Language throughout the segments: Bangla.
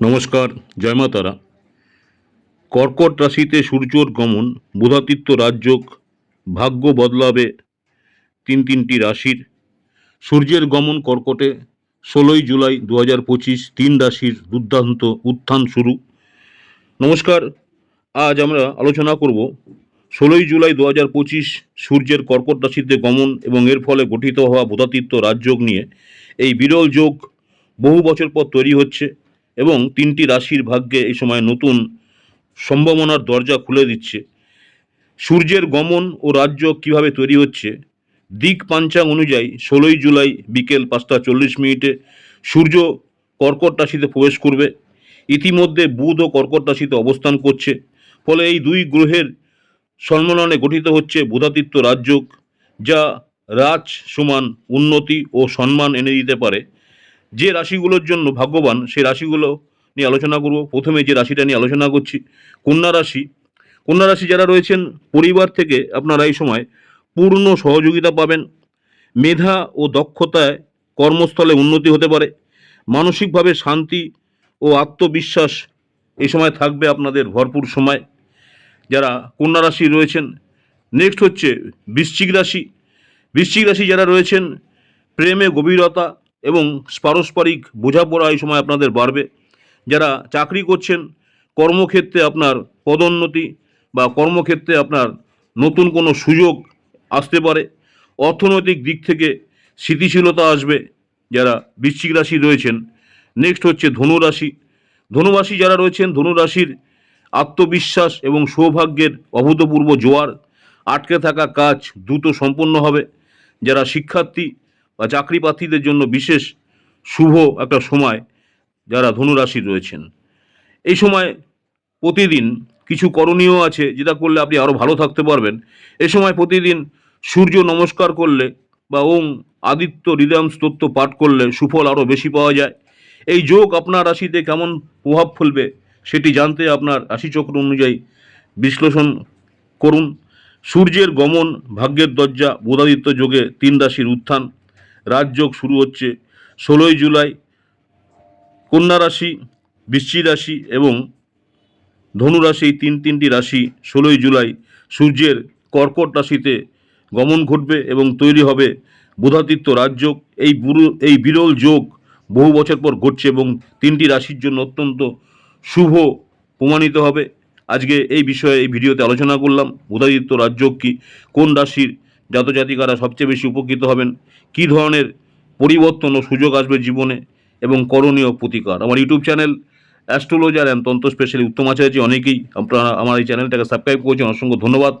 নমস্কার, জয় মা কর্কট রাশিতে সূর্যর গমন বুধাতিত্ব রাজযোগ, ভাগ্য বদলাবে তিন তিনটি রাশির। সূর্যের গমন কর্কটে, ষোলোই জুলাই দু হাজার পঁচিশ, তিন রাশির দুর্দান্ত উত্থান শুরু। নমস্কার, আজ আমরা আলোচনা করব ষোলোই জুলাই দু হাজার পঁচিশ সূর্যের কর্কট রাশিতে গমন এবং এর ফলে গঠিত হওয়া বুধাতিত্ব রাজযোগ নিয়ে। এই বিরল যোগ বহু বছর পর তৈরি হচ্ছে। এবং তিনটি রাশির ভাগ্যে এই সময় নতুন সম্ভাবনার দরজা খুলে দিচ্ছে। সূর্যের গমন ও রাজ্য কীভাবে তৈরি হচ্ছে? দিক পাঞ্চাং অনুযায়ী ষোলোই জুলাই বিকেল পাঁচটা চল্লিশ মিনিটে সূর্য কর্কট রাশিতে প্রবেশ করবে। ইতিমধ্যে বুধ ও কর্কট রাশিতে অবস্থান করছে। ফলে এই দুই গ্রহের সম্মেলনে গঠিত হচ্ছে বুধাতিত্ব রাজযোগ, যা রাজ সমান উন্নতি ও সম্মান এনে দিতে পারে। যে রাশিগুলোর জন্য ভাগ্যবান সেই রাশিগুলো নিয়ে আলোচনা করব। প্রথমে যে রাশিটা নিয়ে আলোচনা করছি, কন্যা রাশি। কন্যা রাশি যারা রয়েছেন, পরিবার থেকে আপনারা এই সময় পূর্ণ সহযোগিতা পাবেন। মেধা ও দক্ষতায় কর্মস্থলে উন্নতি হতে পারে। মানসিকভাবে শান্তি ও আত্মবিশ্বাস এই সময় থাকবে আপনাদের ভরপুর সময়। যারা কন্যা রাশি রয়েছেন নেক্সট হচ্ছে বৃশ্চিক রাশি। বৃশ্চিক রাশি যারা রয়েছেন, প্রেমে গভীরতা এবং পারস্পরিক বোঝাপড়া এই সময় আপনাদের বাড়বে। যারা চাকরি করছেন, কর্মক্ষেত্রে আপনার পদোন্নতি বা কর্মক্ষেত্রে আপনার নতুন কোনো সুযোগ আসতে পারে, অর্থনৈতিক দিক থেকে স্থিতিশীলতা আসবে যারা বৃশ্চিক রাশি রয়েছেন। নেক্সট হচ্ছে ধনুরাশি। ধনুরাশি যারা রয়েছেন, ধনুরাশির আত্মবিশ্বাস এবং সৌভাগ্যের অভূতপূর্ব জোয়ার। আটকে থাকা কাজ দ্রুত সম্পন্ন হবে। যারা শিক্ষার্থী বা চাকরি প্রার্থীদের জন্য বিশেষ শুভ একটা সময় যারা ধনুরাশি রয়েছেন। এই সময় প্রতিদিন কিছু করণীয় আছে যেটা করলে আপনি আরও ভালো থাকতে পারবেন। এ সময় প্রতিদিন সূর্য নমস্কার করলে বা ওং আদিত্য হৃদয়ম স্তোত্র পাঠ করলে সুফল আরও বেশি পাওয়া যায়। এই যোগ আপনার রাশিতে কেমন প্রভাব ফেলবে সেটি জানতে আপনার রাশিচক্র অনুযায়ী বিশ্লেষণ করুন। সূর্যের গমন, ভাগ্যের দরজা, বোধাদিত্য যোগে তিন রাশির উত্থান রাজযোগ শুরু হচ্ছে ষোলোই জুলাই। কন্যা রাশি, বৃশ্চিক রাশি এবং ধনু রাশি, এই তিন তিনটি রাশি ষোলোই জুলাই সূর্যের কর্কট রাশিতে গমন ঘটবে এবং তৈরি হবে বুধাদিত্য রাজযোগ। এই বুরু, এই বিরল যোগ বহু বছর পর ঘটছে এবং তিনটি রাশির জন্য অত্যন্ত শুভ প্রমাণিত হবে। আজকে এই বিষয়ে এই ভিডিওতে আলোচনা করলাম। বুধাদিত্য রাজযোগ কি? কোন রাশির জাতজাতিকারা সবচেয়ে বেশি উপকৃত হবেন। কী ধরনের পরিবর্তন ও সুযোগ আসবে জীবনে এবং করণীয় প্রতিকার? আমার YouTube channel astrologer and tantra specially Uttam Acharya অনেকেই আপনারা আমার এই চ্যানেলটাকে সাবস্ক্রাইব করেছেন, অসংখ্য ধন্যবাদ।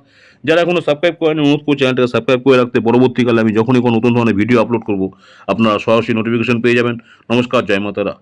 যারা এখনও সাবস্ক্রাইব করেন অনুরোধ করছি চ্যানেলটাকে সাবস্ক্রাইব করে রাখতে। পরবর্তীকালে আমি যখনই কোনো নতুন ধরনের ভিডিও আপলোড করব, আপনারা সরাসরি নোটিফিকেশন পেয়ে যাবেন। নমস্কার, জয় মাতারা।